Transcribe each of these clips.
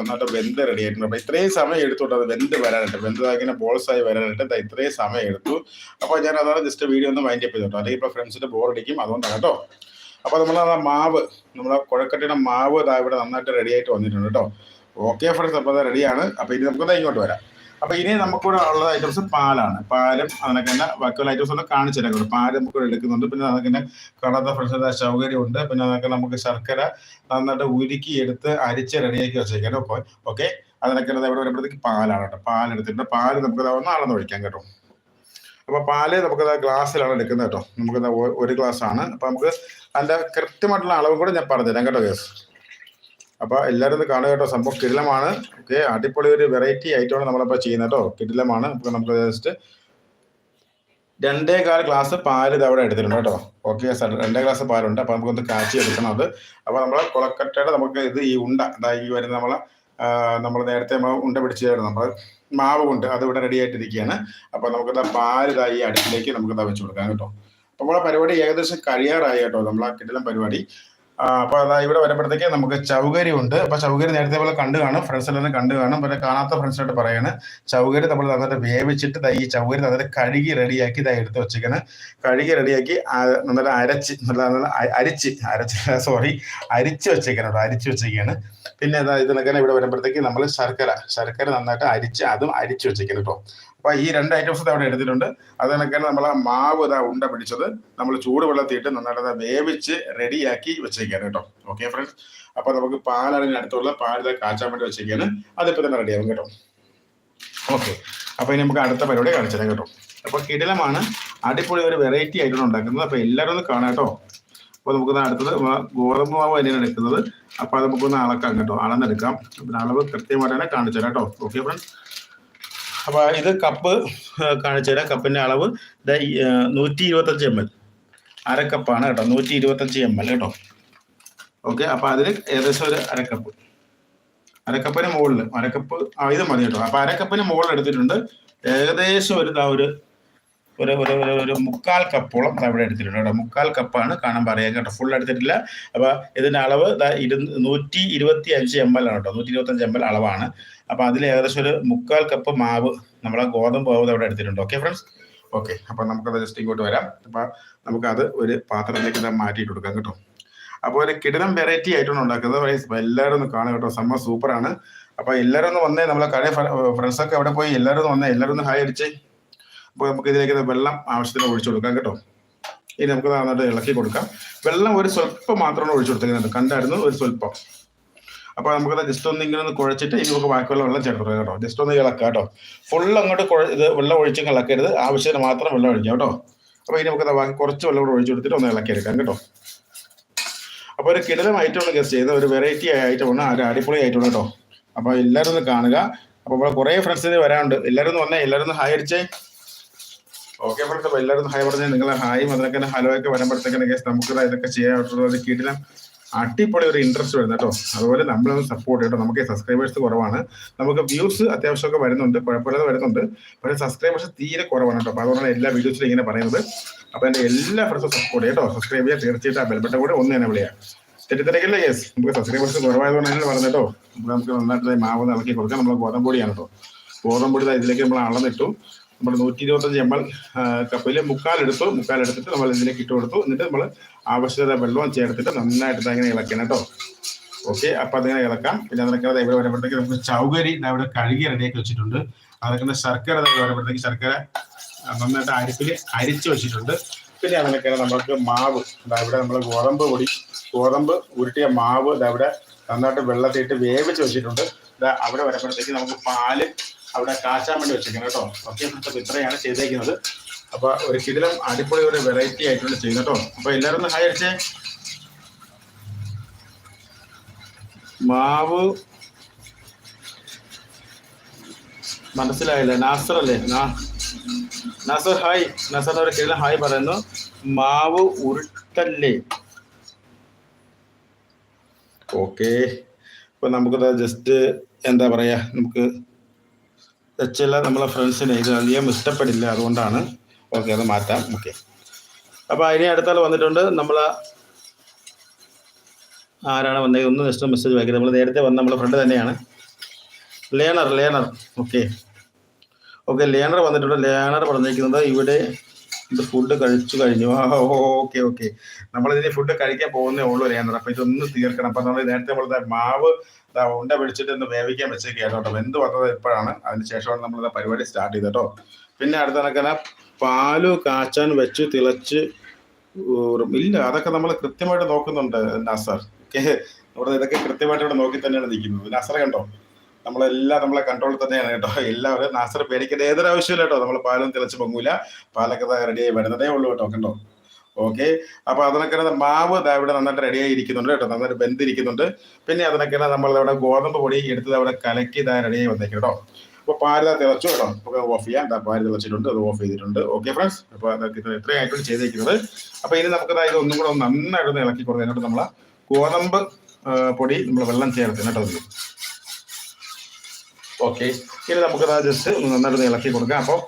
നന്നായിട്ട് വെന്ത് റെഡി ആയിട്ടുണ്ട്. അപ്പോൾ ഇത്രയും സമയം എടുത്തോട്ട് അത് വെന്ത് വരാനായിട്ട് വെന്ത് ബോൾസ് ബോൾസായി വരാനായിട്ട് ഇത്രയും സമയം എടുത്തു. അപ്പോൾ ഞാൻ അതാണ് ജസ്റ്റ് വീഡിയോ ഒന്ന് മൈൻഡ് അപ്പ് ചെയ്തോട്ടോ അല്ലെങ്കിൽ ഇപ്പോൾ ഫ്രണ്ട്സിന്റെ ബോർ അടിക്കും. അതുകൊണ്ടാണ് കേട്ടോ. അപ്പോൾ നമ്മൾ ആ മാവ് നമ്മളെ കുഴക്കട്ടിയുടെ മാവ് ഇതാ ഇവിടെ നന്നായിട്ട് റെഡി ആയിട്ട് വന്നിട്ടുണ്ട് കേട്ടോ. ഓക്കെ ഫ്രണ്ട്സ് അപ്പോൾ അത് റെഡിയാണ് അപ്പോൾ ഇനി നമുക്ക് ഇങ്ങോട്ട് വരാം. അപ്പോൾ ഇനി നമുക്കിവിടെ ഉള്ള ഐറ്റംസ് പാലാണ്. പാലും അതിനൊക്കെ തന്നെ ബാക്കിയുള്ള ഐറ്റംസ് ഒന്ന് കാണിച്ചു തരാം പാൽ നമുക്ക് എടുക്കുന്നുണ്ട്. പിന്നെ അതൊക്കെ തന്നെ കാണാത്ത സൗകര്യം ഉണ്ട് പിന്നെ അതൊക്കെ നമുക്ക് ശർക്കര നന്നായിട്ട് ഉരുക്കി എടുത്ത് അരിച്ച് റെഡിയാക്കി വെച്ചേക്കാം ഓക്കെ ഓക്കെ. അതിനൊക്കെ ഇവിടെ വരുമ്പോഴത്തേക്ക് പാലാണ് കേട്ടോ. പാൽ എടുത്തിട്ടുണ്ട്. പാൽ നമുക്ക് ഒന്ന് അളന്ന് ഒഴിക്കാം കേട്ടോ. അപ്പോൾ പാൽ നമുക്ക് ഗ്ലാസ്സിലാണ് എടുക്കുന്നത് കേട്ടോ. നമുക്ക് ഒരു ഗ്ലാസ് ആണ് അപ്പോൾ നമുക്ക് അതിന്റെ കൃത്യമായിട്ടുള്ള അളവും കൂടെ ഞാൻ പറഞ്ഞുതരാം കേട്ടോ കേസ് അപ്പോൾ എല്ലാവരും ഒന്ന് കാണുക കേട്ടോ. സംഭവം കിടിലമാണ്. ഓക്കെ അടിപൊളി ഒരു വെറൈറ്റി ഐറ്റമാണ് നമ്മളിപ്പോൾ ചെയ്യുന്നത് കേട്ടോ. കിടിലമാണ്. ഇപ്പോൾ നമുക്ക് ജസ്റ്റ് രണ്ടേ കാൽ ഗ്ലാസ് പാൽ ഇത് അവിടെ എടുത്തിട്ടുണ്ട് കേട്ടോ. ഓക്കെ രണ്ടേ ഗ്ലാസ് പാലുണ്ട്. അപ്പോൾ നമുക്കൊന്ന് കാച്ചി എടുക്കണം അത്. അപ്പോൾ നമ്മൾ കുളക്കട്ടയുടെ നമുക്ക് ഇത് ഈ ഉണ്ട എന്താ ഈ വരുന്ന നമ്മളെ നമ്മൾ നേരത്തെ നമ്മൾ ഉണ്ട പിടിച്ചായിരുന്നു. നമ്മൾ മാവ് കൊണ്ട് അത് ഇവിടെ റെഡി ആയിട്ടിരിക്കുകയാണ്. അപ്പോൾ നമുക്ക് പാൽ ഇതാ ഈ അടുപ്പിലേക്ക് നമുക്ക് ഇതാ വെച്ച് കൊടുക്കാം കേട്ടോ. അപ്പോൾ നമ്മളെ പരിപാടി ഏകദേശം കഴിയാറായി കേട്ടോ. നമ്മളെ കിടിലം പരിപാടി. അപ്പൊ അതാ ഇവിടെ വരുമ്പോഴത്തേക്ക് നമുക്ക് ചൗകരി ഉണ്ട്. അപ്പൊ ചൗകരി നേരത്തെ പോലെ കണ്ടു കാണും. ഫ്രണ്ട്സ് എല്ലാം കണ്ടു കാണും. പിന്നെ കാണാത്ത ഫ്രണ്ട്സിനോട് പറയാണ്. ചൗകരി നമ്മൾ നന്നായിട്ട് വേവിച്ചിട്ട് ഈ ചൗകരി നന്നായിട്ട് കഴുകി റെഡിയാക്കി ഇതായി എടുത്ത് വെച്ചിരിക്കുന്നത് കഴുകി റെഡിയാക്കി നന്നായിട്ട് അരച്ച് നല്ല നല്ല അരിച്ച് അരച്ച് സോറി അരിച്ച് വെച്ചേക്കാണ് അരിച്ച് വെച്ചേക്കാണ്. പിന്നെ ഇതാ ഇതിനൊക്കെ ഇവിടെ വരുമ്പോഴത്തേക്ക് നമ്മൾ ശർക്കര ശർക്കര നന്നായിട്ട് അരിച്ച് അതും അരിച്ച് വെച്ചേക്കണം കേട്ടോ. അപ്പൊ ഈ രണ്ട് ഐറ്റംസ് അവിടെ എടുത്തിട്ടുണ്ട്. അതിനൊക്കെ നമ്മൾ ആ മാവ് ഇതാ ഉണ്ട പിടിച്ചത്. നമ്മൾ ചൂട് വെള്ളത്തിയിട്ട് നന്നായിട്ട് വേവിച്ച് റെഡിയാക്കി വെച്ചേക്കാണ് കേട്ടോ. ഓക്കെ ഫ്രണ്ട്സ് അപ്പൊ നമുക്ക് പാലറിന് അടുത്തുള്ള പാൽ കാച്ചാൻ വേണ്ടി വെച്ചേക്കാണ്. അതിപ്പോ തന്നെ റെഡിയാവും കേട്ടോ. ഓക്കെ അപ്പൊ ഇനി നമുക്ക് അടുത്ത പരിപാടി കാണിച്ചു കേട്ടോ. അപ്പൊ കിടിലമാണ് അടിപൊളി ഒരു വെറൈറ്റി ആയിട്ടാണ് ഉണ്ടാക്കുന്നത്. അപ്പൊ എല്ലാവരും ഒന്ന് കാണാം കേട്ടോ. അപ്പൊ നമുക്ക് അടുത്തത് ഗോതമ്പ് മാവ് തന്നെയാണ് എടുക്കുന്നത്. അപ്പൊ അത് നമുക്കൊന്ന് അളക്കാം കേട്ടോ. അളന്നെടുക്കാം. പിന്നെ അളവ് കൃത്യമായിട്ട് തന്നെ കാണിച്ചു കേട്ടോ. ഓക്കെ ഫ്രണ്ട്സ് അപ്പോൾ ഇത് കപ്പ് കാണിച്ചു തരാം കപ്പിന്റെ അളവ് നൂറ്റി ഇരുപത്തഞ്ച് എം എൽ അരക്കപ്പാണ് കേട്ടോ. നൂറ്റി ഇരുപത്തഞ്ച് എം എൽ കേട്ടോ. ഓക്കെ അപ്പോൾ അതിൽ ഏകദേശം ഒരു അരക്കപ്പ് അരക്കപ്പിന് മുകളിൽ അരക്കപ്പ് ആ ഇത് മതി കേട്ടോ. അപ്പോൾ അരക്കപ്പിന് മുകളിൽ എടുത്തിട്ടുണ്ട്. ഏകദേശം ഒരു ഒരു ഒരു ഒരു ഒരു ഒരു മുക്കാൽ കപ്പോളം അവിടെ എടുത്തിട്ടുണ്ട് കേട്ടോ. മുക്കാൽ കപ്പാണ് കാണാൻ പറയാം കേട്ടോ. ഫുൾ എടുത്തിട്ടില്ല. അപ്പോൾ ഇതിന്റെ അളവ് ഇരു നൂറ്റി ഇരുപത്തി അഞ്ച് എം എൽ ആണ് കേട്ടോ. നൂറ്റി ഇരുപത്തഞ്ച് എം എൽ അളവാണ്. അപ്പോൾ അതിൽ ഏകദേശം ഒരു മുക്കാൽ കപ്പ് മാവ് നമ്മളെ ഗോതമ്പ് മാവ് അവിടെ എടുത്തിട്ടുണ്ട്. ഓക്കെ ഫ്രണ്ട്സ് ഓക്കെ അപ്പോൾ നമുക്കത് ജസ്റ്റ് ഇങ്ങോട്ട് വരാം. അപ്പോൾ നമുക്കത് ഒരു പാത്രത്തിലേക്ക് മാറ്റിയിട്ട് കൊടുക്കാം കേട്ടോ. അപ്പോൾ ഒരു കിടിലം വെറൈറ്റി ആയിട്ടാണ് ഉണ്ടാക്കുന്നത്. എല്ലാവരും ഒന്ന് കാണുക കേട്ടോ. സംഭവം സൂപ്പറാണ് അപ്പോൾ എല്ലാവരും ഒന്ന് വന്നേ. നമ്മളെ കടയിൽ ഫ്രണ്ട്സൊക്കെ അവിടെ പോയി. എല്ലാവരും ഒന്ന് വന്നേ. എല്ലാവരും ഒന്ന് ഹായ് അടിച്ചേ. അപ്പോൾ നമുക്ക് ഇതിലേക്ക് വെള്ളം ആവശ്യത്തിന് ഒഴിച്ചു കൊടുക്കാം കേട്ടോ. ഇനി നമുക്ക് നന്നായിട്ട് ഇളക്കി കൊടുക്കാം. വെള്ളം ഒരു സ്വല്പം മാത്രമാണ് ഒഴിച്ചു കൊടുത്തേക്കുന്നത് കണ്ടായിരുന്നു? ഒരു സ്വല്പം. അപ്പോൾ നമുക്കത് ജസ്റ്റ് ഒന്ന് ഇങ്ങനെ ഒന്ന് കുഴച്ചിട്ട് ഇനി നമുക്ക് ബാക്കിയുള്ള വെള്ളം ചേർത്ത് കൊടുക്കാം കേട്ടോ. ജസ്റ്റ് ഒന്ന് ഇളക്കാം കേട്ടോ. ഫുൾ അങ്ങോട്ട് കുഴ ഇത് വെള്ളം ഒഴിച്ച് ഇളക്കരുത്. ആവശ്യത്തിന് മാത്രം വെള്ളം ഒഴിക്കാം കേട്ടോ. അപ്പോൾ ഇനി നമുക്ക് ബാക്കി കുറച്ച് വെള്ളം കൂടെ ഒഴിച്ചു കൊടുത്തിട്ട് ഒന്ന് ഇളക്കി എടുക്കാം കേട്ടോ. അപ്പോൾ ഒരു കിടലം ഐറ്റമാണ് ഗസ്റ്റ് ചെയ്ത ഒരു വെറൈറ്റി ഐറ്റമാണ് ഒരു അടിപൊളി ഐറ്റമാണ് കേട്ടോ. അപ്പോൾ എല്ലാവരും ഒന്ന് കാണുക. അപ്പോൾ ഇവിടെ കുറേ ഫ്രണ്ട്സിന് വരാനുണ്ട്. എല്ലാവരും ഒന്ന് വന്നേ. എല്ലാവരും ഒന്ന് ഹായ് അടിച്ചേ. ഓക്കെ ഫ്രണ്ട്സ് അപ്പോൾ എല്ലാവരും ഹായ് പറഞ്ഞാൽ നിങ്ങളെ ഹായും അതിനൊക്കെ ഹലോ ഒക്കെ വരുമ്പോഴത്തേക്കാണ് ഗസ്റ്റ് നമുക്ക് ഇതൊക്കെ ഒരു കിടിലം അടിപൊളി ഒരു ഇൻട്രസ്റ്റ് വരുന്നത് കേട്ടോ. അതുപോലെ നമ്മളൊന്ന് സപ്പോർട്ട് കേട്ടോ. നമുക്ക് സബ്സ്ക്രൈബേഴ്സ് കുറവാണ്. നമുക്ക് വ്യൂസ് അത്യാവശ്യമൊക്കെ വരുന്നുണ്ട്. കുഴപ്പമില്ലാതെ വരുന്നുണ്ട്. പക്ഷേ സബ്സ്ക്രൈബേഴ്സ് തീരെ കുറവാണ് കേട്ടോ. അപ്പോൾ അതുകൊണ്ടാണ് എല്ലാ വീഡിയോസിലും ഇങ്ങനെ പറയുന്നത്. അപ്പോൾ എന്റെ എല്ലാ ഫ്രണ്ട്സും സപ്പോർട്ട് കേട്ടോ. സബ്സ്ക്രൈബ് ചെയ്യാൻ തീർച്ചയായിട്ടും ആ ബെൽബട്ട കൂടെ ഒന്ന് തന്നെ വിളിയാം തെറ്റിദ്ധരക്കില്ല യെസ് നമുക്ക് സബ്സ്ക്രൈബേഴ്സ് കുറവായതുകൊണ്ടാണ് പറഞ്ഞല്ലോ നമുക്ക് നന്നായിട്ട് മാവ് ഇളക്കി കൊടുക്കാം. നമ്മൾ ഗോതമ്പൊടിയാണ് കേട്ടോ. ഗോതമ്പൊടി ഇതിലേക്ക് നമ്മൾ അളന്നിട്ടു. നമ്മൾ നൂറ്റി ഇരുപത്തഞ്ച് എം എൽ കപ്പിൽ മുക്കാലെടുത്തു. മുക്കാലെടുത്തിട്ട് നമ്മൾ ഇതിലേക്ക് ഇട്ട് കൊടുത്തു. എന്നിട്ട് നമ്മൾ ആവശ്യത വെള്ളവും ചേർത്തിട്ട് നന്നായിട്ട് അങ്ങനെ ഇളക്കണം കേട്ടോ. ഓക്കെ അപ്പം അതിങ്ങനെ ഇളക്കാം. പിന്നെ അതിനൊക്കെ ഇവിടെ വരുമ്പോഴത്തേക്ക് നമുക്ക് ചൗകരി ഇവിടെ കഴുകി റെഡിയാക്കി വെച്ചിട്ടുണ്ട്. അതൊക്കെ ശർക്കര വരുമ്പോഴത്തേക്ക് ശർക്കര നന്നായിട്ട് അരിപ്പിൽ അരിച്ചു വെച്ചിട്ടുണ്ട്. പിന്നെ അതിനൊക്കെ നമുക്ക് മാവ് ഇവിടെ നമ്മൾ ഗോതമ്പ് പൊടി ഗോതമ്പ് ഉരുട്ടിയ മാവ് ഇവിടെ നന്നായിട്ട് വെള്ളത്തിയിട്ട് വേവിച്ച് വെച്ചിട്ടുണ്ട്. അവിടെ വരുമ്പോഴത്തേക്ക് നമുക്ക് പാൽ അവിടെ കാശാൻ വേണ്ടി വെച്ചേക്കുന്നത് കേട്ടോ. ഓക്കെ അപ്പോൾ ഇത്രയാണ് ചെയ്തേക്കുന്നത്. അപ്പോൾ ഒരു കിടിലം അടിപൊളി ഒരു വെറൈറ്റി ആയിട്ടുണ്ട് ചെയ്യുന്നത് കേട്ടോ. അപ്പോൾ എല്ലാവരും ഒന്ന് ഹായ് അടിച്ചേ. മാവ്. മനസ്സിലായില്ല? നാസർ അല്ലേ? നാസർ ഹായ് നാസർ ഒരു കിടിലം ഹായ് പറയുന്നു. മാവ് ഉരുട്ടല്ലേ? ഓക്കെ അപ്പൊ നമുക്കത് ജസ്റ്റ് എന്താ പറയാ? നമുക്ക് ചില നമ്മളെ ഫ്രണ്ട്സിന് ഇത് അധികം ഇഷ്ടപ്പെടില്ല അതുകൊണ്ടാണ് ഓക്കെ അത് മാറ്റാം. ഓക്കെ. അപ്പോൾ അതിനെ അടുത്താൽ വന്നിട്ടുണ്ട് നമ്മൾ ആരാണ് വന്നത് ഒന്ന് ജസ്റ്റ് മെസ്സേജ് വായിക്കുന്നത് നമ്മൾ നേരത്തെ വന്ന നമ്മളെ ഫ്രണ്ട് തന്നെയാണ്. Learner learner okay. Okay learner വന്നിട്ടുണ്ട്. ലേണർ പറഞ്ഞിരിക്കുന്നത് ഇവിടെ ഇത് ഫുഡ് കഴിച്ചു കഴിഞ്ഞു. Okay okay. നമ്മളിതിന് ഫുഡ് കഴിക്കാൻ പോകുന്നേ ഉള്ളൂ ലേണർ അപ്പോൾ ഇതൊന്ന് തീർക്കണം. അപ്പം നമ്മൾ നേരത്തെ നമ്മൾ മാവ് ഉണ്ട പിടിച്ചിട്ട് ഒന്ന് വേവിക്കാൻ വെച്ചേക്കാണ് കേട്ടോ എന്ത് വന്നത് ഇപ്പോഴാണ്. അതിന് ശേഷമാണ് നമ്മൾ പരിപാടി സ്റ്റാർട്ട് ചെയ്തത് കേട്ടോ. പിന്നെ അടുത്ത കണക്കിന് പാൽ കാച്ചാൻ വെച്ച് തിളച്ച് ഇല്ല അതൊക്കെ നമ്മൾ കൃത്യമായിട്ട് നോക്കുന്നുണ്ട് നസർ. ഇവിടെ ഇതൊക്കെ കൃത്യമായിട്ട് ഇവിടെ നോക്കി തന്നെയാണ് നിൽക്കുന്നത്. നസർ കണ്ടോ? നമ്മളെല്ലാം നമ്മളെ കൺട്രോളിൽ തന്നെയാണ് കേട്ടോ. എല്ലാവരും നാസർ പേടിക്കേണ്ട ഏതൊരു ആവശ്യമില്ല കേട്ടോ. നമ്മൾ പാലും തിളച്ച് പൊങ്ങൂല. പാലൊക്കെ റെഡിയായി വരുന്നതേ ഉള്ളൂ കേട്ടോ. കണ്ടോ? ഓക്കെ? അപ്പൊ അതിനൊക്കെ മാവ് ഇവിടെ നന്നായിട്ട് റെഡി ആയി ഇരിക്കുന്നുണ്ട് കേട്ടോ. നന്നായിട്ട് ബന്ധിരിക്കുന്നുണ്ട് പിന്നെ അതിനൊക്കെ നമ്മൾ ഇവിടെ ഗോതമ്പ് പൊടി എടുത്തത് അവിടെ കലക്കി ഇതാ റെഡി ആയി വന്നേക്കും കേട്ടോ അപ്പൊ പാൽ ദാ തിളച്ചു കേട്ടോ. നമുക്ക് ഓഫ് ചെയ്യാം. ദാ പാൽ തിളച്ചിട്ടുണ്ട്. അത് ഓഫ് ചെയ്തിട്ടുണ്ട്. ഓക്കെ ഫ്രണ്ട്സ് അപ്പൊ അതൊക്കെ ഇത് ഇത്രയായിട്ടാണ് ചെയ്തേക്കുന്നത്. അപ്പൊ ഇനി നമുക്ക് ഇത് ഒന്നും കൂടെ നന്നായിട്ട് ഇളക്കി കൊടുക്കാം എന്നിട്ട് നമ്മളെ ഗോതമ്പ് പൊടി നമ്മൾ വെള്ളം ചേർത്ത് കേട്ടോ ഇതിൽ ഓക്കെ. ഇനി നമുക്ക് ജസ്റ്റ് ഒന്ന് നന്നായിട്ട് ഇളക്കി കൊടുക്കാം. അപ്പോൾ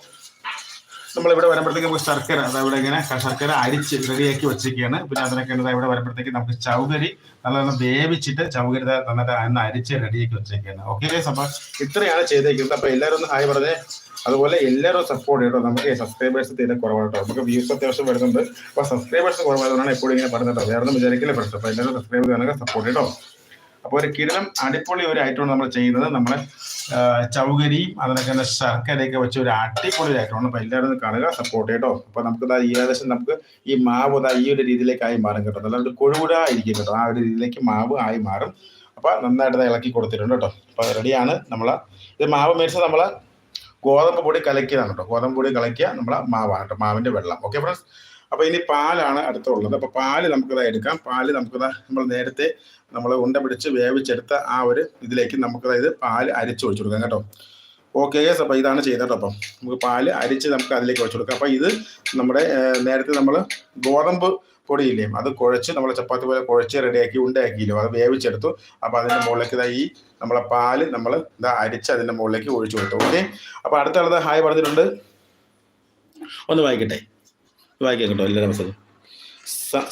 നമ്മളിവിടെ വരുമ്പോഴത്തേക്ക് നമുക്ക് ശർക്കര അതായത് ഇവിടെ ഇങ്ങനെ ശർക്കര അരിച്ച് റെഡിയാക്കി വെച്ചിരിക്കുകയാണ്. പിന്നെ അതിനൊക്കെ ഇവിടെ വരുമ്പോഴത്തേക്ക് നമുക്ക് ചൗകരി നല്ലോണം വേവിച്ചിട്ട് ചൗകരി നന്നായിട്ട് അന്ന് അരിച്ച് റെഡിയാക്കി വെച്ചിരിക്കുകയാണ്. ഓക്കെ അപ്പൊ ഇത്രയാണ് ചെയ്തേക്കുന്നത്. അപ്പൊ എല്ലാവരും ഒന്ന് ഹായ് പറഞ്ഞേ അതുപോലെ എല്ലാവരും സപ്പോർട്ട് ചെയ്യട്ടോ. നമുക്ക് സബ്സ്ക്രൈബേഴ്സ് തീരെ കുറവായിട്ടോ നമുക്ക് വ്യൂസ് അത്യാവശ്യം വരുന്നുണ്ട്. അപ്പൊ സബ്സ്ക്രൈബേഴ്സ് കുറവായതുകൊണ്ടാണ് എപ്പോഴും ഇങ്ങനെ പറഞ്ഞത് കേട്ടോ. വേറെ വിചാരിക്കില്ല പ്രശ്നം അപ്പൊ എല്ലാവരും സബ്സ്ക്രൈബ് ചെയ്യാനൊക്കെ സപ്പോർട്ട് ചെയ്യട്ടോ. അപ്പോൾ ഒരു കിരണം അടിപൊളി ഒരു ഐറ്റമാണ് നമ്മൾ ചെയ്യുന്നത്. നമ്മളെ ചൗകരിയും അതിനൊക്കെ തന്നെ ശർക്കരയൊക്കെ വെച്ച് ഒരു അടിപൊളി ആയിട്ടാണ് അപ്പോൾ എല്ലാവരും കാണുക സപ്പോർട്ട് ചെയ്യട്ടോ. അപ്പോൾ നമുക്ക് ഈ ഏകദേശം നമുക്ക് ഈ മാവ് ദാ ഈ ഒരു രീതിയിലേക്കായി മാറും കേട്ടോ. നല്ല ഒരു കൊഴുകുഴ ആയിരിക്കും കേട്ടോ. ആ ഒരു രീതിയിലേക്ക് മാവ് ആയി മാറും. അപ്പോൾ നന്നായിട്ട് ഇളക്കി കൊടുത്തിട്ടുണ്ട് കേട്ടോ. അപ്പോൾ റെഡിയാണ് നമ്മൾ ഇത് മാവ് മേടിച്ച് നമ്മൾ ഗോതമ്പ് പൊടി കലക്കിയതാണ് കേട്ടോ. ഗോതമ്പ് പൊടി കലക്കിയ നമ്മളെ മാവാണ് കേട്ടോ. മാവിന്റെ വെള്ളം. ഓക്കെ ഫ്രണ്ട്സ് അപ്പൊ ഇനി പാലാണ് അടുത്തുള്ളത്. അപ്പൊ പാൽ നമുക്കിതാ എടുക്കാം. പാൽ നമുക്കിതാ നമ്മൾ നേരത്തെ നമ്മൾ ഉണ്ട പിടിച്ച് വേവിച്ചെടുത്ത ആ ഒരു ഇതിലേക്ക് നമുക്ക് ഇത് പാൽ അരിച്ച് ഒഴിച്ചു കൊടുക്കാം കേട്ടോ. ഓക്കെ യെസ് അപ്പൊ ഇതാണ് ചെയ്തത് അപ്പം നമുക്ക് പാൽ അരിച്ച് നമുക്ക് അതിലേക്ക് ഒഴിച്ചു കൊടുക്കാം. അപ്പൊ ഇത് നമ്മുടെ നേരത്തെ നമ്മൾ ഗോതമ്പ് പൊടിയില്ലേ അത് കുഴച്ച് നമ്മൾ ചപ്പാത്തി പോലെ കുഴച്ച് റെഡിയാക്കി ഉണ്ടാക്കിയില്ലോ അത് വേവിച്ചെടുത്തു. അപ്പൊ അതിന്റെ മുകളിലേക്ക് ഇതാ ഈ നമ്മളെ പാൽ നമ്മൾ ഇതാ അരിച്ച് അതിന്റെ മുകളിലേക്ക് ഒഴിച്ചു കൊടുത്തു. ഓക്കെ അപ്പൊ അടുത്ത ആളത് ഹായ് പറഞ്ഞിട്ടുണ്ട്. ഒന്ന് വായിക്കട്ടെ. വായിക്കാം കേട്ടോ എല്ലാ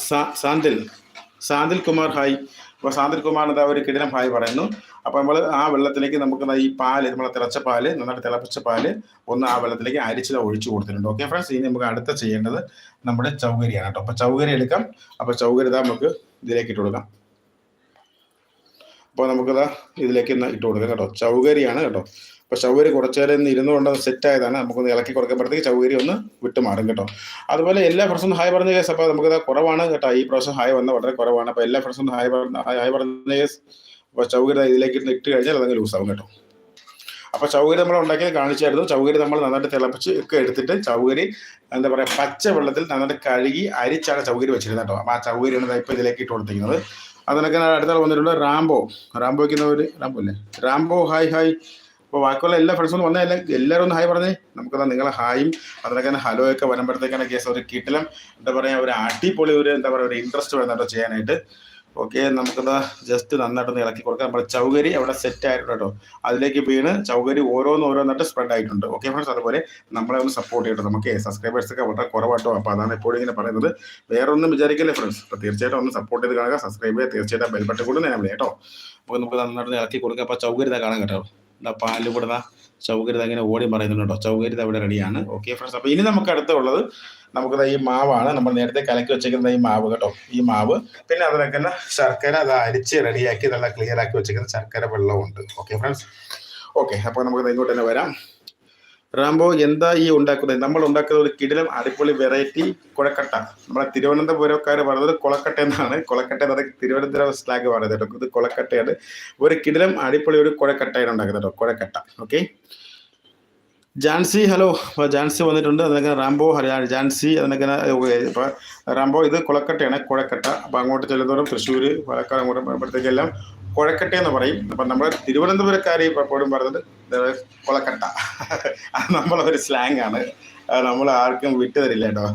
സ- സാന്തിൽ. സാന്തിൽ കുമാർ ഹായ്. അപ്പോൾ സാന്തിൽ കുമാർ എന്താ ഒരു കിടിലം ഹായ് പറയുന്നു. അപ്പോൾ നമ്മൾ ആ വെള്ളത്തിലേക്ക് നമുക്ക് ഈ പാൽ നമ്മളെ തിളച്ച പാൽ നന്നായിട്ട് തിളപ്പിച്ച പാൽ ഒന്ന് ആ വെള്ളത്തിലേക്ക് അരിച്ചത് ഒഴിച്ചു കൊടുത്തിട്ടുണ്ട്. ഓക്കെ ഫ്രണ്ട്സ് ഇനി നമുക്ക് അടുത്ത ചെയ്യേണ്ടത് നമ്മുടെ ചൗകരിയാണ് കേട്ടോ. അപ്പോൾ ചൗകരി എടുക്കാം. അപ്പോൾ ചൗകരി നമുക്ക് ഇതിലേക്ക് ഇട്ട് കൊടുക്കാം. അപ്പോൾ നമുക്കത് ഇതിലേക്ക് ഇന്ന് ഇട്ട് കൊടുക്കാം കേട്ടോ. ചൗകരിയാണ് കേട്ടോ. അപ്പോൾ ചൗകരി കുറച്ചേരം ഇന്ന് ഇരുന്നുകൊണ്ട് സെറ്റ് ആയതാണ്. നമുക്കൊന്ന് ഇളക്കി കൊടുക്കുമ്പോഴത്തേക്ക് ചൗകരി ഒന്ന് വിട്ട് മാറും കേട്ടോ. അതുപോലെ എല്ലാ ഫ്രണ്ട്സും ഹായ് പറഞ്ഞ കേസ് അപ്പോൾ നമുക്കത് കുറവാണ് കേട്ടോ. ഈ പ്രാവശ്യം ഹായ് വന്ന വളരെ കുറവാണ്. അപ്പോൾ എല്ലാ ഫ്രണ്ട്സും ഹായ് പറഞ്ഞ ഹായ് പറഞ്ഞ കേസ് അപ്പോൾ ചൗകരി ഇതിലേക്ക് ഇട്ട് ഇട്ട് കഴിഞ്ഞാൽ അതങ്ങ് ലൂസാവും കേട്ടോ. അപ്പോൾ ചൗകരി നമ്മൾ ഉണ്ടാക്കിയത് കാണിച്ചായിരുന്നു. ചൗകരി നമ്മൾ നന്നായിട്ട് തിളപ്പിച്ച് ഒക്കെ എടുത്തിട്ട് ചൗകരി എന്താ പറയുക പച്ച വെള്ളത്തിൽ നന്നായിട്ട് കഴുകി അരിച്ചാണ് ചൗകരി വെച്ചിരുന്നത് കേട്ടോ. അപ്പോൾ ആ ചൗകരിയാണ് ഇപ്പൊ ഇതിലേക്ക് ഇട്ട് കൊടുത്തിരിക്കുന്നത്. അതിനൊക്കെ അടുത്ത വന്നിട്ടുള്ള റാംബോ. റാംബോയ്ക്കുന്ന ഒരു റാംബോ അല്ലേ? Rambo hi hi. അപ്പോൾ ബാക്കിയുള്ള എല്ലാ ഫ്രണ്ട്സും വന്നേ എല്ലാ എല്ലാവരും ഒന്ന് ഹായ് പറഞ്ഞേ. നമുക്കതാ നിങ്ങളെ ഹായും അതിനൊക്കെ തന്നെ ഹലോ ഒക്കെ വരുമ്പോഴത്തേക്കാണ് കേസ് ഒരു കിട്ടലും. എന്താ പറയുക ഒരു അടിപൊളി ഒരു എന്താ പറയുക ഒരു ഇൻട്രസ്റ്റ് കേട്ടോ ചെയ്യാനായിട്ട്. ഓക്കെ നമുക്കത് ജസ്റ്റ് നന്നായിട്ടൊന്ന് ഇളക്കി കൊടുക്കാം. നമ്മുടെ ചൗകരി അവിടെ സെറ്റ് ആയിട്ടുണ്ട് കേട്ടോ. അതിലേക്ക് വീണ് ചൗകരി ഓരോന്ന് ഓരോന്നായിട്ട് സ്പ്രെഡ് ആയിട്ടുണ്ട്. ഓക്കെ ഫ്രണ്ട്സ് അതുപോലെ നമ്മളെ ഒന്ന് സപ്പോർട്ട് ചെയ്യട്ടോ. നമുക്ക് സബ്സ്ക്രൈബേഴ്സ് ഒക്കെ വളരെ കുറവാട്ടോ. അപ്പോൾ അതാണ് എപ്പോഴും ഇങ്ങനെ പറയുന്നത്. വേറെ ഒന്നും വിചാരിക്കില്ലേ ഫ്രണ്ട്സ് അപ്പോൾ തീർച്ചയായിട്ടും ഒന്ന് സപ്പോർട്ട് ചെയ്ത് കാണുക. സബ്സ്ക്രൈബ് ചെയ്യുക. തീർച്ചയായിട്ടും ബെൽബട്ടൺ കൂടെ ഞാൻ കേട്ടോ. അപ്പോൾ നമുക്ക് നന്നായിട്ട് ഇളക്കി കൊടുക്കാം. അപ്പോൾ ചൗകരി ഇതാ കാണാൻ കേട്ടോ. എന്താ പാൽ കൂടെ അങ്ങനെ ഓടി പറയുന്നുണ്ട് കേട്ടോ. ചൗകരി അവിടെ റെഡിയാണ്. ഓക്കെ ഫ്രണ്ട്സ് അപ്പോൾ ഇനി നമുക്ക് അടുത്തുള്ളത് നമുക്ക് ഈ മാവാണ്. നമ്മൾ നേരത്തെ കലക്കി വെച്ചേക്കുന്ന ഈ മാവ് കേട്ടോ. ഈ മാവ്. പിന്നെ അതിനൊക്കെ തന്നെ ശർക്കര അത് അരിച്ച് റെഡിയാക്കി നല്ല ക്ലിയർ ആക്കി വെച്ചേക്കുന്ന ശർക്കര വെള്ളമുണ്ട് ഓക്കെ ഫ്രണ്ട്സ് ഓക്കെ അപ്പോൾ നമുക്ക് ഇങ്ങോട്ട് തന്നെ വരാം. റാംബോ എന്താ ഈ ഉണ്ടാക്കുന്നത്? നമ്മൾ ഉണ്ടാക്കുന്ന ഒരു കിടിലം അടിപൊളി വെറൈറ്റി കുഴക്കട്ട നമ്മളെ തിരുവനന്തപുരക്കാർ പറയുന്നത് കുളക്കട്ട എന്നാണ്. കൊളക്കട്ട എന്നത് തിരുവനന്തപുരം സ്ലാഗ് പറയുന്നത് കേട്ടോ. ഇത് കൊളക്കട്ടയാണ് ഒരു കിടിലം അടിപൊളി ഒരു കുഴക്കട്ടയാണ് ഉണ്ടാക്കുന്നത് കേട്ടോ. കുഴക്കട്ട ഓക്കെ ജാൻസി ഹലോ. ജാൻസി വന്നിട്ടുണ്ട്. അതിനൊക്കെ റാംബോ ജാൻസി അതിനൊക്കെ ഇപ്പോൾ റാംബോ ഇത് കുളക്കട്ടയാണ് കുഴക്കട്ട അപ്പോൾ അങ്ങോട്ട് ചെല്ലുന്നതോറും തൃശ്ശൂർ പാലക്കാട് അങ്ങോട്ട് പോകുമ്പോഴത്തേക്കെല്ലാം കുഴക്കട്ട എന്ന് പറയും. അപ്പം നമ്മൾ തിരുവനന്തപുരക്കാർ പലപ്പോഴും പറയുന്നത് കൊളക്കട്ട. നമ്മളൊരു സ്ലാങ് ആണ്. നമ്മൾ ആർക്കും വിട്ടു തരില്ല കേട്ടോ.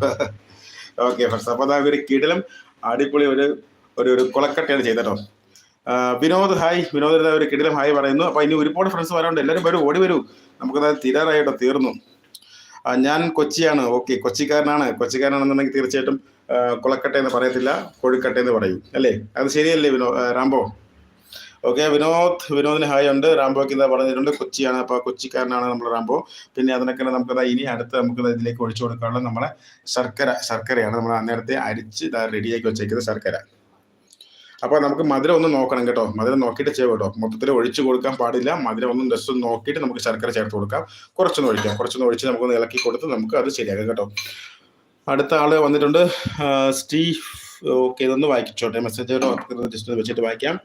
ഓക്കെ ഫ്രണ്ട്സ് അപ്പോൾ അതാ ഒരു കിടലും അടിപൊളി ഒരു ഒരു ഒരു കൊളക്കട്ടയാണ് ചെയ്തട്ടോ ആ, വിനോദ് ഹായ്. വിനോദ് ഒരു കിടിലം ഹായ് പറയുന്നു. അപ്പോൾ ഇനി ഒരുപാട് ഫ്രണ്ട്സ് വരാനുണ്ട്. എല്ലാവരും വരൂ ഓടി വരൂ. നമുക്കത് തീരാറായിട്ടോ തീർന്നു. ഞാൻ കൊച്ചിയാണ്. ഓക്കെ കൊച്ചിക്കാരനാണ്. കൊച്ചിക്കാരനാണെന്നുണ്ടെങ്കിൽ തീർച്ചയായിട്ടും കൊളക്കട്ട എന്ന് പറയത്തില്ല കൊഴുക്കട്ട എന്ന് പറയും. അല്ലേ? അത് ശരിയല്ലേ വിനോ റാംബോ? ഓക്കെ വിനോദ് വിനോദിന് ഹായ് ഉണ്ട്. റാംബോക്ക് എന്താ പറഞ്ഞിട്ടുണ്ട്. കൊച്ചിയാണ്. അപ്പോൾ കൊച്ചിക്കാരനാണ് നമ്മൾ റാംബോ. പിന്നെ അതിനൊക്കെ നമുക്ക് ഇനി അടുത്ത് നമുക്ക് ഇതിലേക്ക് ഒഴിച്ചു കൊടുക്കാനുള്ള നമ്മളെ ശർക്കര ശർക്കരയാണ് നമ്മൾ അന്നേരത്തെ അരിച്ച് റെഡിയാക്കി വെച്ചേക്കുന്നത് ശർക്കര. അപ്പോൾ നമുക്ക് മധുരം ഒന്ന് നോക്കണം കേട്ടോ. മധുരം നോക്കിയിട്ട് ചെയ്യാം കേട്ടോ. മൊത്തത്തിൽ ഒഴിച്ചു കൊടുക്കാൻ പാടില്ല. മധുരം ഒന്നും ജസ്റ്റ് ഒന്ന് നോക്കിയിട്ട് നമുക്ക് ശർക്കര ചേർത്ത് കൊടുക്കാം. കുറച്ചൊന്ന് ഒഴിക്കാം. കുറച്ചൊന്ന് ഒഴിച്ച് നമുക്കൊന്ന് ഇളക്കി കൊടുത്ത് നമുക്ക് അത് ശരിയാക്കാം കേട്ടോ. അടുത്ത ആൾ വന്നിട്ടുണ്ട്. സ്റ്റീഫ് ഓക്കെ ഇതൊന്ന് വായിച്ചോട്ടെ. മെസ്സേജ് ജസ്റ്റ് വെച്ചിട്ട് വായിക്കാം.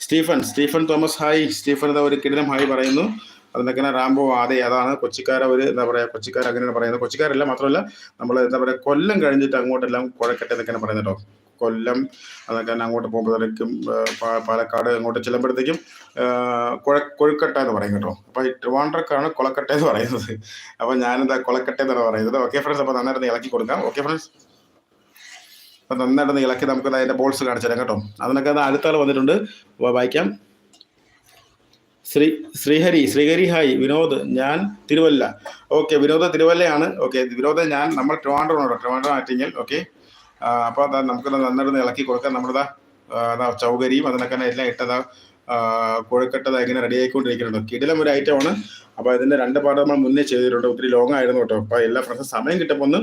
Stephen Stephen Thomas hi. Stephen എന്താ ഒരു കിടിലം ഹായ് പറയുന്നു. അതിനൊക്കെ റാംബോ ആദ്യ അതാണ് കൊച്ചിക്കാർ ഒരു എന്താ പറയുക കൊച്ചിക്കാർ അങ്ങനെയാണ് പറയുന്നത്. കൊച്ചിക്കാരല്ല മാത്രമല്ല നമ്മൾ എന്താ പറയുക കൊല്ലം കഴിഞ്ഞിട്ട് അങ്ങോട്ടെല്ലാം കുഴക്കട്ടെ എന്നൊക്കെ പറയുന്നത് കേട്ടോ. കൊല്ലം അതൊക്കെ അങ്ങോട്ട് പോകുമ്പോഴത്തേക്കും പാലക്കാട് അങ്ങോട്ട് ചെല്ലുമ്പോഴത്തേക്കും കുഴ കൊഴുക്കട്ട എന്ന് പറയും കേട്ടോ. അപ്പോൾ ട്രിവാൻഡ്രക്കാണ് കൊളക്കട്ട എന്ന് പറയുന്നത്. അപ്പൊ ഞാനെന്താ കൊളക്കട്ട എന്നാണ് പറയുന്നത്. ഓക്കെ ഫ്രണ്ട്സ് അപ്പോൾ നന്നായിട്ട് ഇളക്കി കൊടുക്കാം. ഓക്കെ ഫ്രണ്ട്സ് അപ്പൊ നന്നായിട്ട് ഇളക്കി നമുക്ക് അതിന്റെ ബോൾസ് കാണിച്ചു തരാം കേട്ടോ. അതിനൊക്കെ അത് വന്നിട്ടുണ്ട്. വായിക്കാം. ശ്രീ ശ്രീഹരി ശ്രീഹരി ഹായ്. വിനോദ് ഞാൻ തിരുവല്ല. ഓക്കെ വിനോദ് തിരുവല്ലയാണ്. ഓക്കെ വിനോദ് ഞാൻ നമ്മൾ ട്രിവാൻഡ്രം ഉണ്ടോ ട്രിവാൻഡ്രം ആറ്റിങ്ങൽ ഓക്കെ. അപ്പോൾ അതാ നമുക്ക് നന്നായിട്ട് ഇളക്കി കൊടുക്കാം. നമ്മളിതാ അതാ ചൗകരിയും അതിനൊക്കെ എല്ലാം ഇട്ടതാ കൊഴുക്കട്ടത് ഇങ്ങനെ റെഡി ആയിക്കൊണ്ടിരിക്കുന്നുണ്ട് കിടിലം ഒരു ഐറ്റം ആണ്. അപ്പോൾ ഇതിന്റെ രണ്ട് പാട്ട് നമ്മൾ മുന്നേ ചെയ്തിട്ടുണ്ട്. ഒത്തിരി ലോങ് ആയിരുന്നു കേട്ടോ. അപ്പോൾ എല്ലാ ഫ്രണ്ട്സും സമയം കിട്ടുമ്പോൾ ഒന്ന്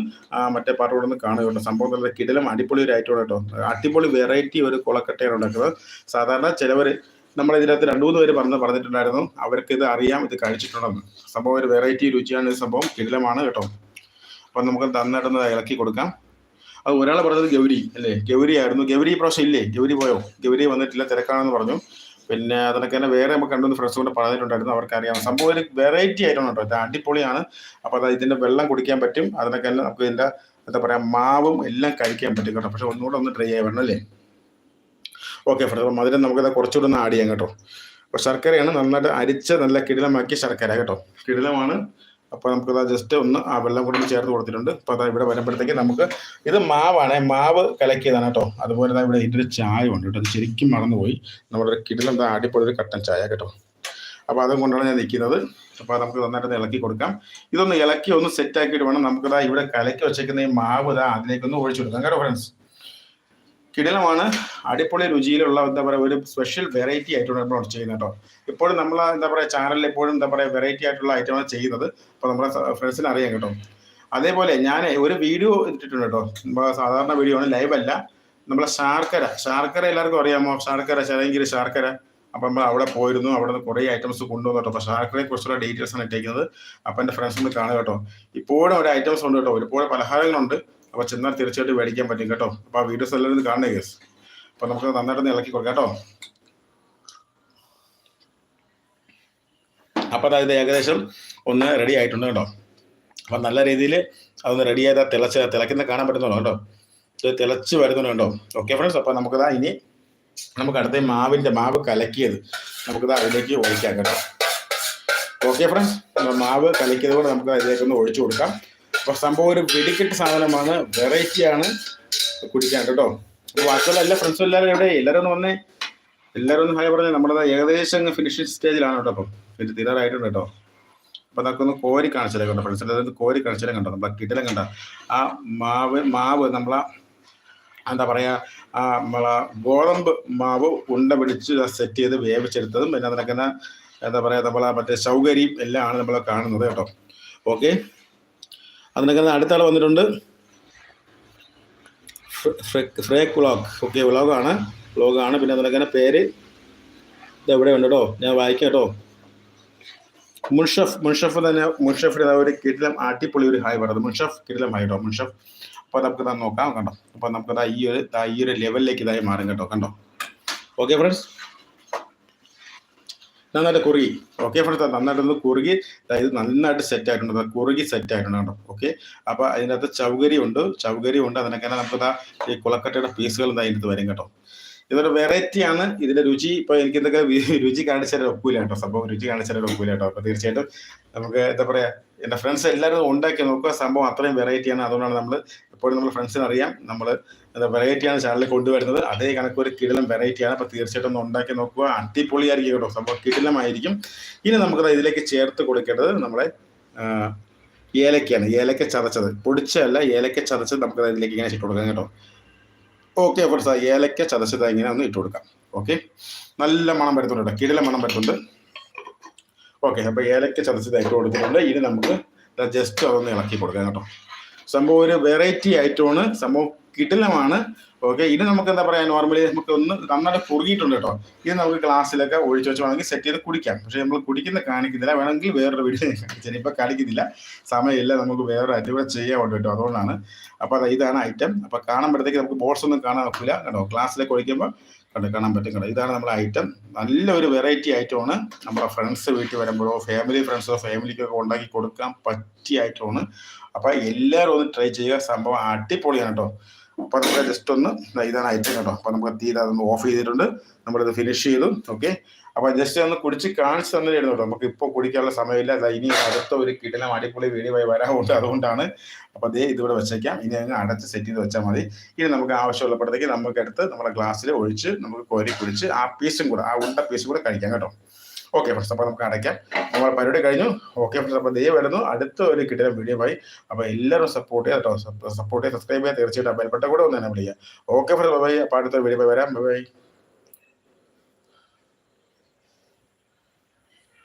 മറ്റേ പാട്ട് കൂടെ ഒന്ന് കാണുക കേട്ടോ. സംഭവം നല്ല കിടിലം അടിപൊളി ഒരു ഐറ്റമാണ് കേട്ടോ. അടിപൊളി വെറൈറ്റി ഒരു കുളക്കട്ടയാണ് ഉണ്ടാക്കുന്നത്. സാധാരണ ചിലവർ നമ്മൾ ഇതിനകത്ത് രണ്ടു മൂന്ന് പേര് പറഞ്ഞ് പറഞ്ഞിട്ടുണ്ടായിരുന്നു. അവർക്ക് ഇത് അറിയാം ഇത് കഴിച്ചിട്ടുണ്ടെന്ന്. സംഭവം ഒരു വെറൈറ്റി രുചിയാണ് സംഭവം. കിടിലമാണ് കേട്ടോ. അപ്പം നമുക്ക് തന്നിടുന്നത് ഇളക്കി കൊടുക്കാം. അത് ഒരാൾ പറഞ്ഞത് ഗൗരി അല്ലേ? ഗൗരി ആയിരുന്നു. ഗൗരി പ്രാവശ്യം ഇല്ലേ? ഗൗരി പോയോ? ഗൗരി വന്നിട്ടില്ല തിരക്കാണെന്ന് പറഞ്ഞു. പിന്നെ അതിനൊക്കെ തന്നെ വേറെ നമുക്ക് രണ്ടുമൂന്ന് ഫ്രണ്ട്സ് കൊണ്ട് പറഞ്ഞിട്ടുണ്ടായിരുന്നു അവർക്കറിയാം. സംഭവം ഒരു വെറൈറ്റി ആയിട്ടാണ് കേട്ടോ ഇത് അടിപൊളിയാണ്. അപ്പോൾ അത് ഇതിന്റെ വെള്ളം കുടിക്കാൻ പറ്റും. അതിനൊക്കെ തന്നെ നമുക്ക് ഇതിന്റെ എന്താ പറയാ മാവും എല്ലാം കഴിക്കാൻ പറ്റും കേട്ടോ. പക്ഷെ ഒന്നുകൂടെ ഒന്ന് ട്രൈ ചെയ്യാൻ അല്ലേ? ഓക്കെ ഫ്രണ്ട്സ് മധുരം നമുക്കത് കുറച്ചുകൂടെ ഒന്ന് ആഡ് ചെയ്യാം കേട്ടോ. അപ്പോൾ ശർക്കരയാണ് നന്നായിട്ട് അരിച്ച് നല്ല കിടിലമാക്കിയ ശർക്കര കേട്ടോ. കിടിലമാണ്. അപ്പോൾ നമുക്കത് ജസ്റ്റ് ഒന്ന് ആ വെള്ളം കൂടി ചേർത്ത് കൊടുത്തിട്ടുണ്ട്. അപ്പോൾ അതാ ഇവിടെ വരുമ്പോഴത്തേക്ക് നമുക്ക് ഇത് മാവാണ്. മാവ് കലക്കിയതാണ് കേട്ടോ. അതുപോലെ തന്നെ ഇവിടെ ഇതിന്റെ ചായ ഉണ്ട് കേട്ടോ. അത് ശരിക്കും മറന്നുപോയി നമ്മുടെ കിടിലം എന്താ അടിപൊളി ഒരു കട്ടൻ ചായ കേട്ടോ. അപ്പോൾ അതും കൊണ്ടാണ് ഞാൻ നിൽക്കുന്നത്. അപ്പോൾ നമുക്ക് നന്നായിട്ട് ഇളക്കി കൊടുക്കാം. ഇതൊന്ന് ഇളക്കി ഒന്ന് സെറ്റ് ആക്കിയിട്ട് വേണം നമുക്കിതാ ഇവിടെ കലക്കി വെച്ചേക്കുന്ന ഈ മാവ് ഇതാ അതിലേക്കൊന്ന് ഒഴിച്ചു കൊടുക്കാം. കേട്ടോ ഫ്രണ്ട്സ് കിടിലമാണ്. അടിപൊളി രുചിയിലുള്ള എന്താ പറയുക ഒരു സ്പെഷ്യൽ വെറൈറ്റി ആയിട്ടാണ് നമ്മൾ ചെയ്യുന്നത് കേട്ടോ. ഇപ്പോഴും നമ്മൾ എന്താ പറയുക ചാനലിൽ എപ്പോഴും എന്താ പറയുക വെറൈറ്റി ആയിട്ടുള്ള ഐറ്റമാണ് ചെയ്യുന്നത്. അപ്പോൾ നമ്മുടെ ഫ്രണ്ട്സിന് അറിയാം കേട്ടോ. അതേപോലെ ഞാൻ ഒരു വീഡിയോ ഇട്ടിട്ടുണ്ട് കേട്ടോ. സാധാരണ വീഡിയോ ആണ് ലൈവ് അല്ല. നമ്മളെ ശാർക്കര. ശാർക്കര എല്ലാവർക്കും അറിയാമോ? ശാർക്കര ചെറിയ ശാർക്കര. അപ്പം നമ്മൾ അവിടെ പോയിരുന്നു. അവിടെ നിന്ന് കുറേ ഐറ്റംസ് കൊണ്ടുവന്നു കേട്ടോ. അപ്പോൾ ശാർക്കരയെ കുറിച്ചുള്ള ഡീറ്റെയിൽസ് ആണ് ഇട്ടേക്കുന്നത്. അപ്പം എന്റെ ഫ്രണ്ട്സ് ഒന്ന് കാണുക കേട്ടോ. ഇപ്പോഴും ഒരു ഐറ്റംസ് ഉണ്ട് കേട്ടോ. ഒരുപാട് പലഹാരങ്ങളുണ്ട്. അപ്പോൾ ചെന്നാൽ തീർച്ചയായിട്ടും മേടിക്കാൻ പറ്റും കേട്ടോ. അപ്പോൾ ആ വീഡിയോസ് എല്ലാവരും കാണണേ കേസ് അപ്പോൾ നമുക്ക് നന്നായിട്ടൊന്ന് ഇളക്കി കൊടുക്കാം കേട്ടോ. അപ്പോൾ അതായത് ഏകദേശം ഒന്ന് റെഡി ആയിട്ടുണ്ട് കേട്ടോ. അപ്പം നല്ല രീതിയിൽ അതൊന്ന് റെഡി ചെയ്താൽ തിളച്ച് തിളക്കുന്ന കാണാൻ പറ്റുന്നുണ്ടോ കേട്ടോ? ഇത് തിളച്ച് വരുന്നുണ്ട് കേട്ടോ. ഓക്കെ ഫ്രണ്ട്സ് അപ്പോൾ നമുക്കിതാ ഇനി നമുക്ക് അടുത്ത മാവിന്റെ മാവ് കലക്കിയത് നമുക്കിത് അതിലേക്ക് ഒഴിക്കാം കേട്ടോ. ഓക്കെ ഫ്രണ്ട്സ് മാവ് കലക്കിയത് കൊണ്ട് നമുക്ക് അതിലേക്ക് ഒന്ന് ഒഴിച്ചു കൊടുക്കാം. അപ്പോൾ സംഭവം ഒരു വെടിക്കെട്ട് സാധനമാണ്. വെറൈറ്റിയാണ് കുടിക്കാൻ കേട്ടോ. അപ്പോൾ എല്ലാ ഫ്രണ്ട്സും എല്ലാവരും എവിടെ എല്ലാവരും ഒന്ന് വന്നേ. എല്ലാവരും ഒന്ന് ഹായ് പറഞ്ഞാൽ നമ്മുടെ ഏകദേശം ഫിനിഷിംഗ് സ്റ്റേജിലാണ് കേട്ടോ അപ്പം. ഇത് തീരാറായിട്ടുണ്ട് കേട്ടോ. അപ്പൊ അതൊക്കെ ഒന്ന് കോരി കാണിച്ചാലേ കണ്ടോ? ഫ്രണ്ട്സ് അതായത് കോരി കാണിച്ചാലേ കണ്ടോ? നമ്മളെ കിടലം കണ്ട. ആ മാവ് മാവ് നമ്മളെ എന്താ പറയാ ആ നമ്മളെ ഗോതമ്പ് മാവ് ഉണ്ട പിടിച്ച് സെറ്റ് ചെയ്ത് വേവിച്ചെടുത്തതും പിന്നെ അതിനൊക്കെ തന്നെ എന്താ പറയാ നമ്മളെ മറ്റേ സൗകര്യം എല്ലാം ആണ് നമ്മൾ കാണുന്നത് കേട്ടോ. ഓക്കെ അതിനൊക്കെ അടുത്ത ആൾ വന്നിട്ടുണ്ട്. ഫ്രേക്ക് വ്ളോഗ് ഓക്കെ വ്ളോഗാണ്. വ്ളോഗാണ്. പിന്നെ അതിനൊക്കെ പേര് ഇത് എവിടെ ഉണ്ട് കേട്ടോ ഞാൻ വായിക്കാം കേട്ടോ മുൻഷഫ് മുൻഷഫ് തന്നെ മുൻഷഫിന്റെ ഒരു കിടിലം അടിപൊളി ഒരു ഹായ് പറയുന്നത് മുൻഷഫ് കിടിലം ഹായ് കേട്ടോ മുൻഷഫ്. അപ്പോൾ നമുക്ക് നോക്കാം കണ്ടോ? അപ്പോൾ നമുക്ക് ഈ ഒരു ഈ ഒരു ലെവലിലേക്ക് ഇതായി മാറും കേട്ടോ. കണ്ടോ? ഓക്കെ ഫ്രണ്ട്സ് നന്നായിട്ട് കുറുകി. ഓക്കെ ഫ്രണ്ട്സ് നന്നായിട്ടൊന്ന് കുറുകി. ഇത് നന്നായിട്ട് സെറ്റ് ആയിട്ടുണ്ട്. കുറുകി സെറ്റ് ആയിട്ടുണ്ട് കേട്ടോ. ഓക്കെ അപ്പോൾ അതിനകത്ത് ചൗകരി ഉണ്ട് ചൗകരി ഉണ്ട് അതിനൊക്കെ നമുക്ക് ഈ കുളക്കട്ടയുടെ പീസുകൾ അതിനകത്ത് വരും കേട്ടോ. ഇതൊരു വെറൈറ്റി ആണ്. ഇതിന്റെ രുചി ഇപ്പൊ എനിക്ക് എന്തൊക്കെ രുചി കാണിച്ചാൽ ഒക്കൂല കേട്ടോ. സംഭവം രുചി കാണിച്ചാൽ ഒക്കൂല കേട്ടോ. അപ്പൊ തീർച്ചയായിട്ടും നമുക്ക് എന്താ പറയാ എന്റെ ഫ്രണ്ട്സ് എല്ലാവരും ഉണ്ടാക്കി നോക്കുക. സംഭവം അത്രയും വെറൈറ്റി ആണ്. അതുകൊണ്ടാണ് നമ്മൾ എപ്പോഴും നമ്മൾ ഫ്രണ്ട്സിന് അറിയാം. നമ്മൾ വെറൈറ്റിയാണ് ചാനലിൽ കൊണ്ടുവരുന്നത്. അതേ കണക്ക് ഒരു കിടിലം വെറൈറ്റിയാണ് അപ്പോൾ അപ്പൊ തീർച്ചയായിട്ടും ഒന്ന് ഉണ്ടാക്കി നോക്കുക. അടിപൊളിയായിരിക്കും കേട്ടോ. സംഭവം കിടിലമായിരിക്കും. ഇനി നമുക്കത് ഇതിലേക്ക് ചേർത്ത് കൊടുക്കേണ്ടത് നമ്മുടെ ഏലക്കയാണ്. ഏലക്ക ചതച്ചത്. പൊടിച്ചല്ല ഏലക്ക ചതച്ചത് നമുക്കത് ഇതിലേക്ക് ഇങ്ങനെ ഇട്ട് കൊടുക്കാം കേട്ടോ. ഓക്കെ സാർ ഏലക്ക ചതച്ചത് ഇങ്ങനെ ഒന്ന് ഇട്ട് കൊടുക്കാം. ഓക്കെ നല്ല മണം വരുന്നുണ്ട് കേട്ടോ. കിടില മണം വരുന്നുണ്ട്. ഓക്കെ അപ്പോൾ ഏലക്ക ചതച്ചത് ഇട്ട് കൊടുക്കുന്നുണ്ട് ഇനി നമുക്ക് ജസ്റ്റ് അതൊന്ന് ഇളക്കി കൊടുക്കാം കേട്ടോ. സംഭവം ഒരു വെറൈറ്റി ആയിട്ടാണ്. സംഭവം കിടിലമാണ്. ഓക്കെ ഇത് നമുക്ക് എന്താ പറയാ നോർമലി നമുക്ക് ഒന്ന് നന്നായിട്ട് കുറുകിയിട്ടുണ്ട് കേട്ടോ. ഇത് നമുക്ക് ഗ്ലാസ്സിലൊക്കെ ഒഴിച്ച് വെച്ച് വേണമെങ്കിൽ സെറ്റ് ചെയ്ത് കുടിക്കാം. പക്ഷേ നമ്മൾ കുടിക്കുന്ന കാണിക്കുന്നില്ല. വേണമെങ്കിൽ വേറൊരു വീഡിയോ ചിലപ്പോൾ കാണിക്കുന്നില്ല. സമയമില്ല നമുക്ക് വേറൊരു ഐറ്റം കൂടെ ചെയ്യാൻ വേണ്ടി കേട്ടോ അതുകൊണ്ടാണ്. അപ്പോൾ ഇതാണ് ഐറ്റം അപ്പോൾ കാണുമ്പോഴത്തേക്ക് നമുക്ക് ബോട്ട്സ് ഒന്നും കാണാൻ പറ്റില്ല കേട്ടോ ഗ്ലാസ്സിലൊക്കെ ഒഴിക്കുമ്പോൾ കണ്ട് കാണാൻ പറ്റും കേട്ടോ ഇതാണ് നമ്മുടെ ഐറ്റം നല്ലൊരു വെറൈറ്റി ഐറ്റമാണ് നമ്മുടെ ഫ്രണ്ട്സ് വീട്ടിൽ വരുമ്പോഴോ ഫാമിലി ഫ്രണ്ട്സോ ഫാമിലിക്കൊക്കെ ഉണ്ടാക്കി കൊടുക്കാൻ പറ്റിയ ഐറ്റമാണ് അപ്പോൾ എല്ലാവരും ഒന്ന് ട്രൈ ചെയ്യുക. സംഭവം അടിപൊളിയാണ് കേട്ടോ. അപ്പോൾ നമുക്ക് ജസ്റ്റ് ഒന്ന് ഇതാണ് ഐറ്റം കേട്ടോ. അപ്പോൾ നമുക്ക് തീരെ അതൊന്ന് ഓഫ് ചെയ്തിട്ടുണ്ട്. നമ്മളിത് ഫിനിഷ് ചെയ്തു. ഓക്കെ അപ്പോൾ ജസ്റ്റ് ഒന്ന് കുടിച്ച് കാണിച്ച് തന്നിട്ടായിരുന്നു കേട്ടോ. നമുക്ക് ഇപ്പോൾ കുടിക്കാനുള്ള സമയമില്ല. അത് ഇനി അടുത്ത ഒരു കിടന അടിപൊളി വീഡിയോ വരാറുണ്ട്. അതുകൊണ്ടാണ് അപ്പോൾ അതേ ഇതിവിടെ വെച്ചേക്കാം. ഇനി അങ്ങ് അടച്ച് സെറ്റ് ചെയ്ത് വെച്ചാൽ മതി. ഇനി നമുക്ക് ആവശ്യമുള്ളപ്പോഴത്തേക്ക് നമുക്ക് എടുത്ത് നമ്മുടെ ഗ്ലാസ്സിൽ ഒഴിച്ച് നമുക്ക് കോരി കുടിച്ച് ആ പീസും കൂടെ ആ ഉണ്ട പീസും കൂടെ കഴിക്കാം കേട്ടോ. ഓക്കെ ഫ്രണ്ട്സ് അപ്പോൾ നമുക്ക് അടയ്ക്കാം. നമ്മൾ പരിപാടി കഴിഞ്ഞു. ഓക്കെ ഫ്രണ്ട്സ് അപ്പോൾ ദേ വരുന്നു. അടുത്ത ഒരു കിട്ടുന്ന വീഡിയോ ആയി. അപ്പോൾ എല്ലാവരും സപ്പോർട്ട് ചെയ്യാം കേട്ടോ. സപ്പോർട്ട് ചെയ്യാൻ സബ്സ്ക്രൈബ് ചെയ്യാൻ തീർച്ചയായിട്ടും ബെൽബട്ട കൂടെ ഒന്ന് തന്നെ വിളിക്കുക ഓക്കെ ഫ്രണ്ട്സ് ബൈ അപ്പോൾ അടുത്ത വീഡിയോ വരാം. ബൈ